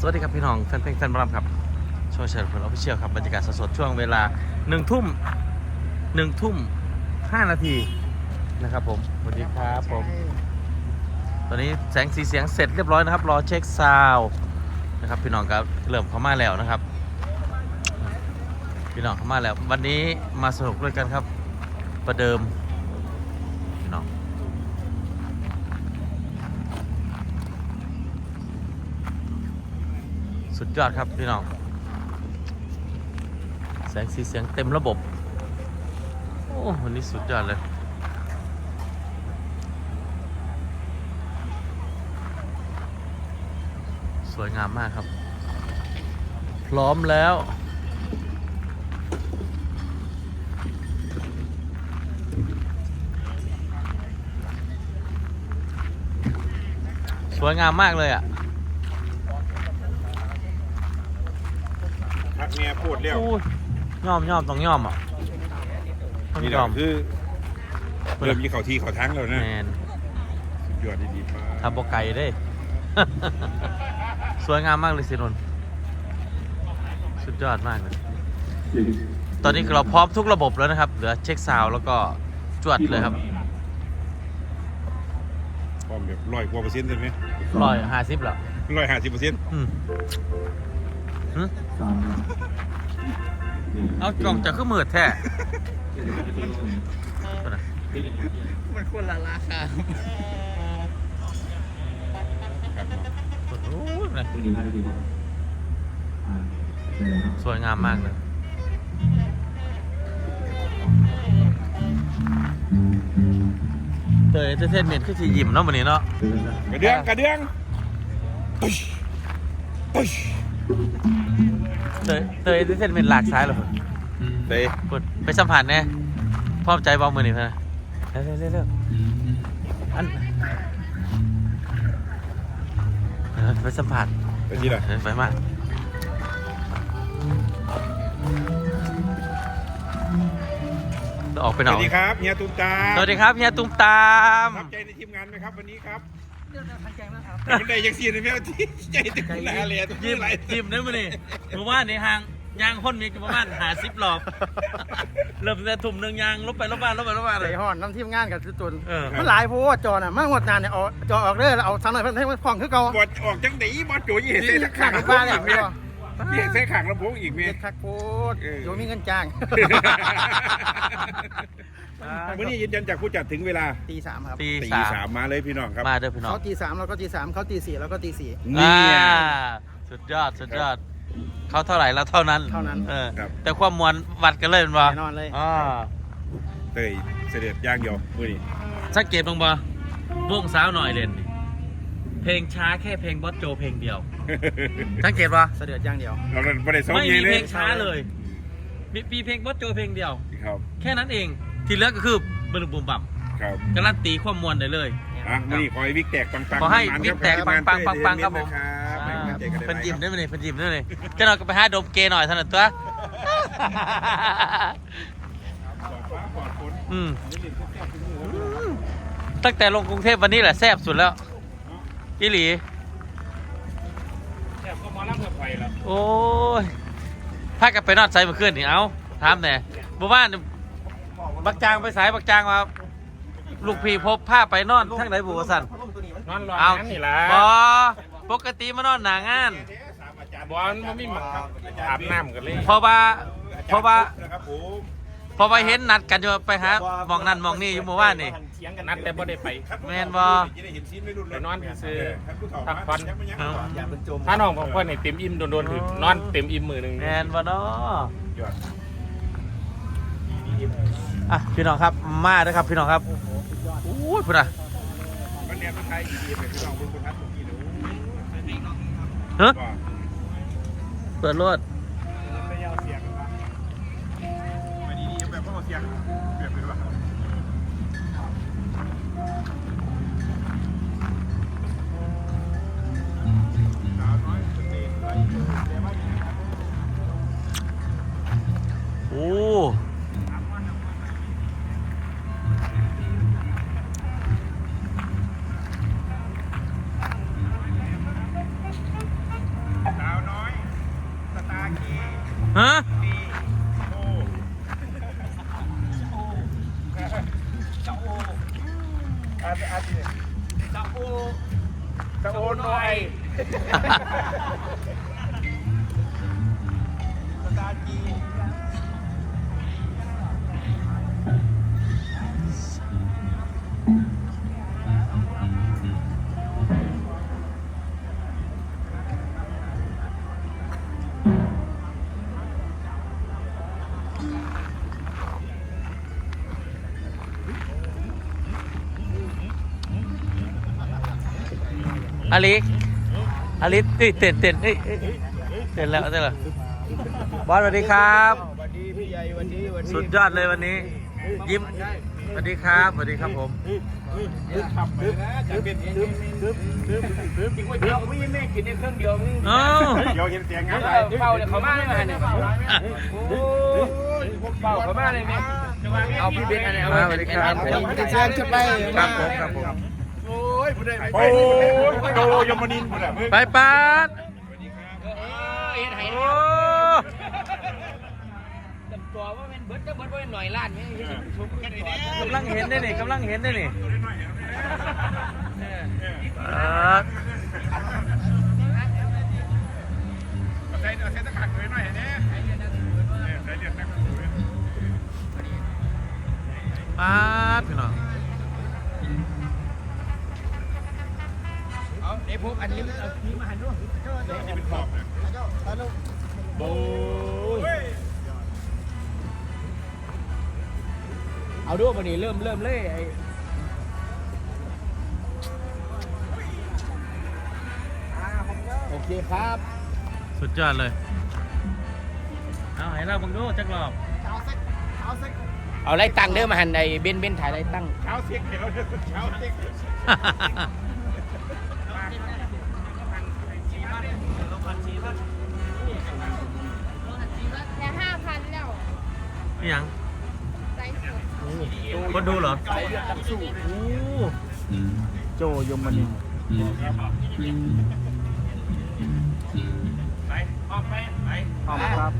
สวัสดีครับพี่น้องแฟนเพลงแฟนบอลครับช่วยเชิญผลออฟฟิเชียลครับบรรยากาศสดๆช่วงเวลาหนึ่งทุ่มหนึ่งทุ่มห้านาทีนะครับผมสวัสดีครับผม ตอนนี้แสงสีเสียงเสร็จเรียบร้อยนะครับ รอเช็คซาวด์นะครับพี่น้องครับเริ่มเข้ามาแล้วนะครับ พี่น้องเข้ามาแล้ว วันนี้มาสนุกด้วยกันครับ ประเดิมพี่น้อง สุดยอดครับพี่น้อง แสงสีเสียงเต็มระบบ โอ้วันนี้สุดยอดเลยสวยงามมากครับ พร้อมแล้ว สวยงามมากเลยอะ กเมียพูดเร็วอู้ย่อมย่อมต้องย่อมอะต้องนี่ย่เราอมคือเริ่มมีเขาทีเขาทั้งแล้วนะแมนสุดยอดดีๆมากทำบกไก่ได้ สวยงามมากเลยสินนท์สุดยอดมากเลย ตอนนี้เราพร้อมทุกระบบแล้วนะครับ เหลือเช็คซาวด์แล้วก็จวดเลยครับพร้อมแบบร้อยกว่าเปอร์เซ็นต์ใช่ไหมร้อยห้าสิบแล้วร้อยห้าสิบเปอร์เซ็นต์ อืม หึเอากล่องจะขึ้นมืดแท้ตัวน่ะมันคนละราคาครับโอ้ยนะสวยงามมากเลยเตยเอนเตอร์เทนเมนต์คือสิยิ้มเนาะวันนี้เนาะกระเดื่องกระเดื่องปุ๊ชปุ๊ช เตยเตยเอนเตอร์เทนเมนต์หลากซ้ายเหรอเพิ่นเตะเพิ่นไปสัมผัสแน่พร้อมใจบอมมือนี่เพิ่นนะเร็วเร็วเร็วอันเออไปสัมผัสไปที่ไหนเออไปมาเราออกไปสหน่อวัสยดีครับเฮียตุ้มตามสวัสดีครับเฮียตุ้มตามทับใจในทีมงานไหมครับวันนี้ครับเดี๋ยว ทันแกงนะครับแต่มันได้ยังเสียในแมวที่ใจตึงหนาเลยทุกยิ้มไรยิ้มได้มั้ยนี่เมื่อวานนี่ห่างยางคนมีกี่ประมาณหาสิบรอบเริ่มแต่ทุ่มหนึ่งยางลบไปลบมาลบไปลบมาเลใส่ยห่อนน้ำทีมงานกับตุนเออมันหลายโพวจอน่ะมากงวดนานเนี่ยเอาจอออกเลยแล้วเอาสังหน่อยเพิ่นให้มันคล่องคือเก่าบอดออกจังไหนบอดโจยเห็นเส้นนี่ขัขางดบ้านเนี่ยอีก เนี่ยเห็นเส้นขังลำโพงอีกเด็เนี่ยดคักโพดเออ โยมีเงินจ้างวันนี้ยืนยันจากผู้จัดถึงเวลาตีสามครับตีตีสามสามมาเลยพี่น้องครับ มาเด้อพี่น้องเขาตีสามเราก็ตีสามเขาตีสี่เราก็ตีสี่ นี่อ่าสุดยอดสุดยอด เขาเท่าไหร่เราเท่านั้นเท่านั้นเออครับ แต่ความมวลวัดกันเลยเป็นบ่แน่นอนเลย อ่าเตยเสด็จย่างเดียวมือนี้สังเกตบ้างบ่วงสาวหน่อยเล่นนี่เพลงช้าแค่เพลงบอสโจเพลงเดียว สังเกตป่ะเสด็จอย่างเดียว เราไม่ได้ซ้อมไม่เยมีเลเพลยงช้าเลยมีมีเพลงบอสโจเพลงเดียว ครับ แค่นั้นเอง ที่เหลือก็คือบึ้มบุมบั่มครับการันตีความมวลได้เลย อะมือนี้ขอให้วิกแตกปังๆขอให้มันๆวิกแตกครับปังๆปังๆครับผมครับอ่าให้กำลังใจกันเป็นยิ้มได้ได้ไหมเนี่ยเป็นยิ้มได้ไหมจะนอนก็ไปหาดมเกย์หน่อยเท่านั้นตัวอืมอืมตั้งแต่ลงกรุงเทพวันนี้แหละแซ่บสุดแล้วอีหลีแซ่บ ก็มาล่ำกับไฟแล้วโอ้ยพากันไปนอดไซมาขึ้นนี่เอาถามแหน่บ่บ้านบักจางไปสายบักจางมาลูกพี่พบผ้าไปนอนทั้งไหนบุวสันนอนรอเอานั่นนี่ละบอปกติมานอนหนางาน บอลมันไม่หมักอาบน้ำกันเลยเพราะว่าเพราะว่านะครับผมเพราะว่าเห็นนัดกันอยู่ไปหามองนั่นมองนี่อยู่เมื่อวานนี่เถียงกันนัดแต่บ่ได้ไป แม่นบ่จะได้เห็นซีนไม่รุ่นเลยไปนอนซื่อครับผู้เฒ่าพักผ่อนยังไม่ยังเอาอย่าเป็นจมถ้าน้องของเพื่อนนี่เต็มอิ่มโดนๆคือนอนเต็มอิ่มมือหนึ่งแมนบ่เนาะยอดอะพี่น้องครับมาเด้อครับพี่น้องครับอู้ยพุ่นอะวันนี้มันไทยดีๆเป็นพี่น้องเบิ่งคนทัดตรงนี้เด้อเฮ้ยว่าเปิดรถไม่ยาวเสียงว่าวันนี้นี่แบบว่าเอาเสียงเปรียบเป็นว่า อาร์ตอาร์ตเนี่ อตะโอหน่อยสตาร์จีอลิอลิเอ้ยเต้นเต้นเอ้ยเอ้ยเต้นแล้วเต้นแล้วบอสสวัสดีครับสวัสดีพี่ใหญ่วันนี้วันนี้สุดยอดเลยวันนี้ ยิ้มสวัสดีครับสวัสดีครับผมขับไปนะจะเป็นดึ๊บดึ๊บดึ๊บดึ๊บจริงว่าเดี๋ยวพี่แม่กินในเครื่องเดียวนี่เอ้าเดี๋ยวเห็นเสียงงานเฝ้าเนี่ยเขามาเลยมาเนี่ยโอ้ยเฝ้าเขามาเลยเนี่ยเอาพี่เบนอันนี้เอามาสวัสดีครับผมเชิญขึ้นไปครับผมครับผม โอ้ยผู้ใดโอ้ยโดยมนินผู้ใดไปปาดเอ็ดไห้โอ้ตัวว่าเป็นเบิร์ดก็เบิร์ดว่าเป็นหน่อยล้านเนี่ยชุบกันก่อนกำลังเห็นได้นี่กำลังเห็นได้นี่ปาดใส่ใส่ตะขาดเลยหน่อยเนี่ยใส่เดือดตะขาดเลยปาดพี่น้อง พวกอันนี้เอาพีมาหันด้วยนี่เป็นขอบเลยโอ้ยเอาด้วยวันนี้เริ่มเริ่มเลยไอ้โอเคครับ สุดยอดเลย เอาให้เราบังดูจักรอบเอาไล่ตั้งเด้อมาหันไอ้เบนเบนถ่ายไล่ตั้งเช้าเซ็กเดี๋ยวเช้าเซ็ก แต่ห้าพันแล้วยังก็ดูเหรอโจยมันินไปออกไปไปออกครับ